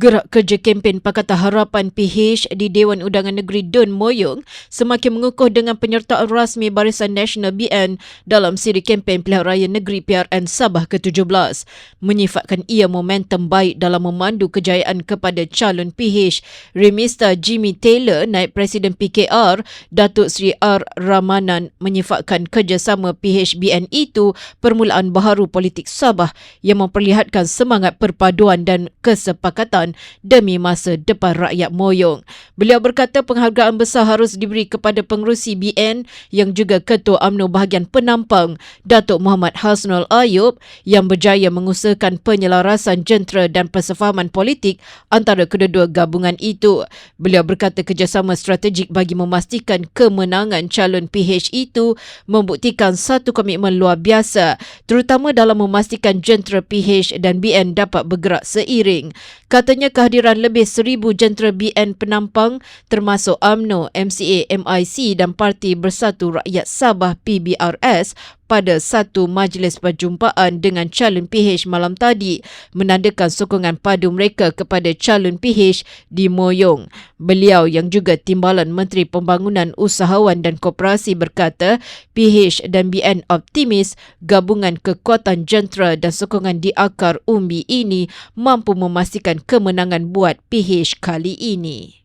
Gerak kerja kempen Pakatan Harapan PH di Dewan Undangan Negeri Dun Moyong semakin mengukuh dengan penyertaan rasmi Barisan Nasional BN dalam siri kempen Pilihan Raya Negeri PRN Sabah ke-17. Menyifatkan ia momentum baik dalam memandu kejayaan kepada calon PH. Remista Jimmy Taylor, naib Presiden PKR, Datuk Seri R. Ramanan menyifatkan kerjasama PHBN itu permulaan baharu politik Sabah yang memperlihatkan semangat perpaduan dan kesepakatan kesihatan demi masa depan rakyat Moyong. Beliau berkata penghargaan besar harus diberi kepada pengerusi BN yang juga Ketua UMNO bahagian penampang Datuk Muhammad Hasnul Ayub yang berjaya mengusahakan penyelarasan jentera dan persefahaman politik antara kedua-dua gabungan itu. Beliau berkata kerjasama strategik bagi memastikan kemenangan calon PH itu membuktikan satu komitmen luar biasa terutama dalam memastikan jentera PH dan BN dapat bergerak seiring. Katanya kehadiran lebih seribu jentera BN penampang termasuk AMNO, MCA, MIC dan Parti Bersatu Rakyat Sabah PBRS pada satu majlis perjumpaan dengan calon PH malam tadi menandakan sokongan padu mereka kepada calon PH di Moyong. Beliau yang juga Timbalan Menteri Pembangunan Usahawan dan Koperasi berkata PH dan BN optimis gabungan kekuatan jentera dan sokongan di akar umbi ini mampu memastikan kemenangan buat PH kali ini.